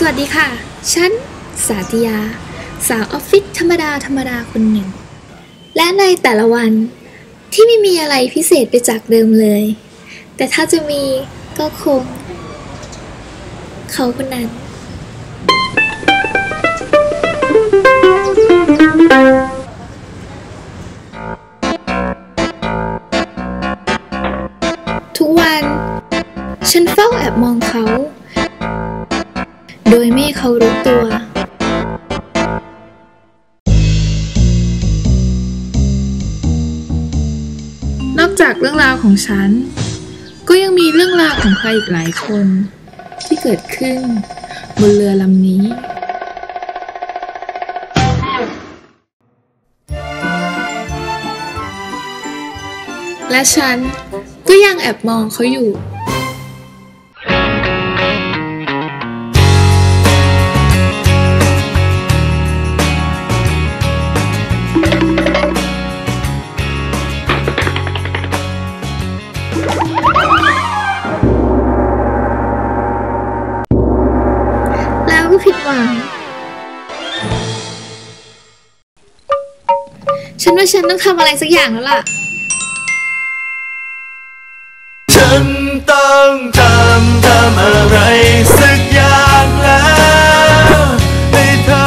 สวัสดีค่ะ ฉัน สาติยา สาวออฟฟิศธรรมดาธรรมดาคนหนึ่ง และในแต่ละวันที่ไม่มีอะไรพิเศษไปจากเดิมเลย แต่ถ้าจะมีก็คง เขาคนนั้น ทุกวัน ฉันเฝ้าแอบมองเขา โดยไม่เขารู้ตัว นอกจากเรื่องราวของฉัน ก็ยังมีเรื่องราวของใครอีกหลายคน ที่เกิดขึ้น บนเรือลำนี้และฉันก็ยังแอบมองเขาอยู่ ฉันว่าฉันต้องทำอะไรสักอย่างแล้วล่ะ ฉันต้องทำทำอะไรสักอย่างแล้วให้เธอ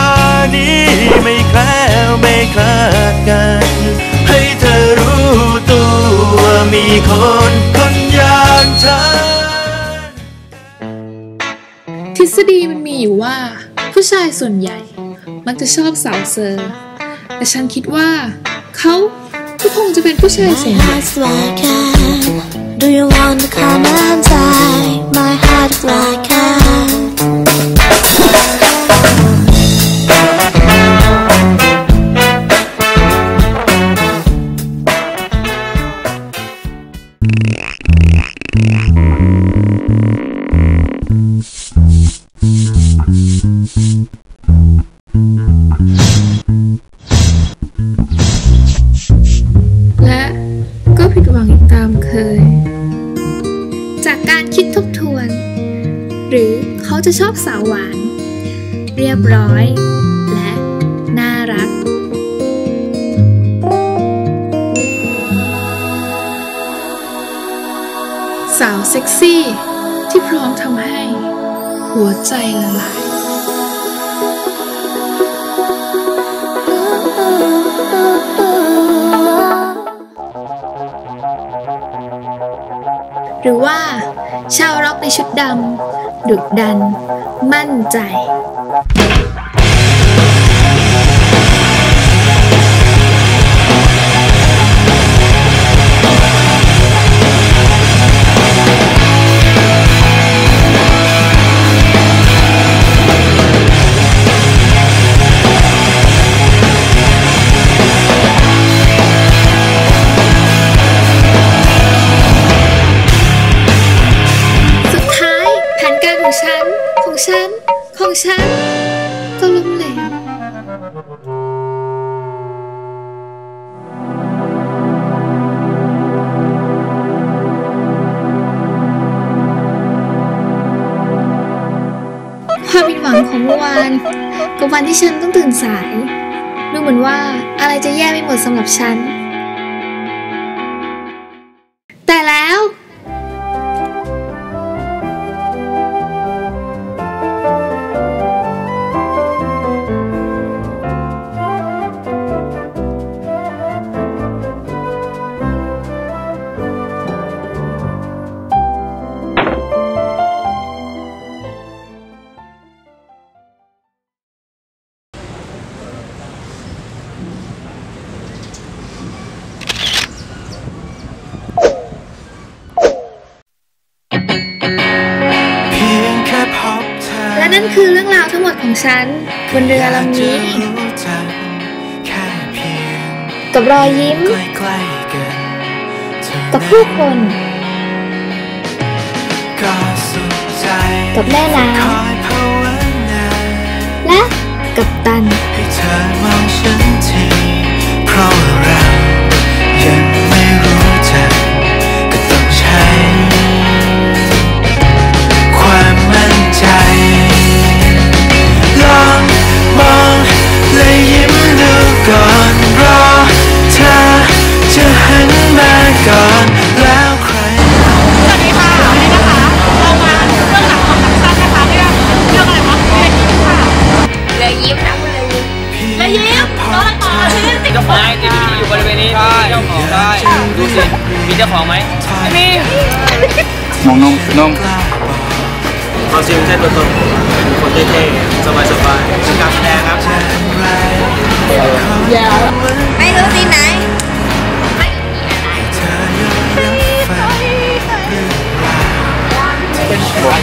นี้ไม่แคล้วไม่คลาดกัน ให้เธอรู้ตัวว่ามีคนคนอย่างฉันทฤษฎีมันมีอยู่ว่า ผู้ชายส่วนใหญ่ มักจะชอบสาวเซอร์ แต่ฉันคิดว่า เขาก็คงจะเป็นผู้ชายส่วนใหญ่ heart's like an Do you wanna come and die? My heart is like คิดทบทวน หรือเขาจะชอบสาวหวาน เรียบร้อย และน่ารัก สาวเซ็กซี่ ที่พร้อมทำให้ หัวใจละลาย ชาวร็อกในชุดดำดุดัน มั่นใจ ของฉัน ของฉัน ของฉัน ก็ล้มเหลวความผิดหวังของเมื่อวานกับวันที่ฉันต้องตื่นสาย ดูเหมือนว่าอะไรจะแย่ไม่หมดสำหรับฉัน ของฉัน บนเรือลำนี้อยากจะรู้จักแค่เพียงกับรอยยิ้มใกล้ๆกันเท่ากับผู้คนก็สุขใจกับแม่น้คอยภาวนาำและกับตันให้เธอมองฉันทีเพราะ้องเอาซีนเใช่ตัวตนเป็นคนเท่ๆสบายๆเการแสดงครับไม่รู้ที่ไหน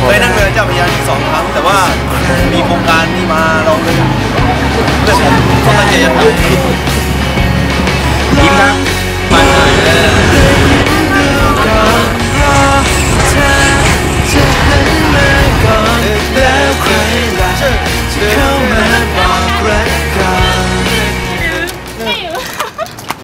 เคยนั่งเรือเจ้าพระยาสองครั้ง แต่ว่ามีโครงการนี่มาเราเลยแต่ผมก็ตั้งใจจะทำยิ้มครับมาเลย